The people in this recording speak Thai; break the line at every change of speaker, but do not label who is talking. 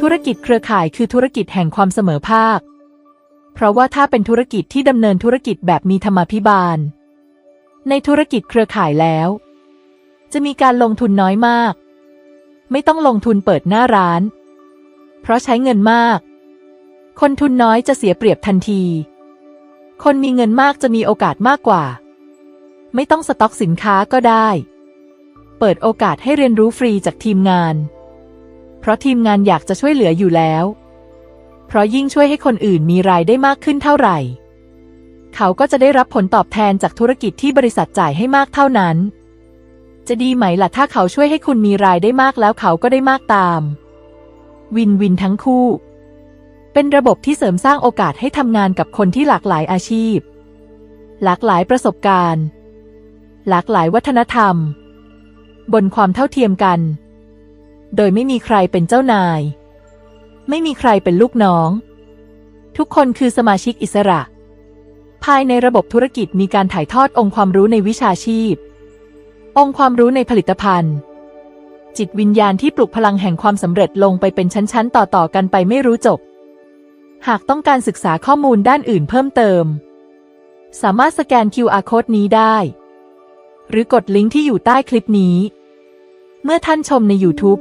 ธุรกิจเครือข่ายคือธุรกิจแห่งความเสมอภาค เพราะว่าถ้าเป็นธุรกิจที่ดำเนินธุรกิจแบบมีธรรมาภิบาล ในธุรกิจเครือข่ายแล้ว จะมีการลงทุนน้อยมาก ไม่ต้องลงทุนเปิดหน้าร้าน เพราะใช้เงินมาก คนทุนน้อยจะเสียเปรียบทันที คนมีเงินมากจะมีโอกาสมากกว่า ไม่ต้องสต็อกสินค้าก็ได้ เปิดโอกาสให้เรียนรู้ฟรีจากทีมงาน เพราะทีมงานอยากจะช่วยเหลืออยู่แล้ว เพราะยิ่งช่วยให้คนอื่นมีรายได้มากขึ้นเท่าไหร่ เขาก็จะได้รับผลตอบแทนจากธุรกิจที่บริษัทจ่ายให้มากเท่านั้น จะดีไหมล่ะถ้าเขาช่วยให้คุณมีรายได้มากแล้วเขาก็ได้มากตาม วินวินทั้งคู่ เป็นระบบที่เสริมสร้างโอกาสให้ทำงานกับคนที่หลากหลายอาชีพ หลากหลายประสบการณ์ หลากหลายวัฒนธรรม บนความเท่าเทียมกัน โดยไม่มีใครเป็นเจ้านาย ไม่มีใครเป็นลูกน้อง ทุกคนคือสมาชิกอิสระ ภายในระบบธุรกิจมีการถ่ายทอดองค์ความรู้ในวิชาชีพ องค์ความรู้ในผลิตภัณฑ์ จิตวิญญาณที่ปลุกพลังแห่งความสำเร็จลงไปเป็นชั้นๆ ต่อๆกันไปไม่รู้จบ หากต้องการศึกษาข้อมูลด้านอื่นเพิ่มเติม สามารถสแกน QR code นี้ได้ หรือกดลิงก์ที่อยู่ใต้คลิปนี้ เมื่อท่านชมใน YouTube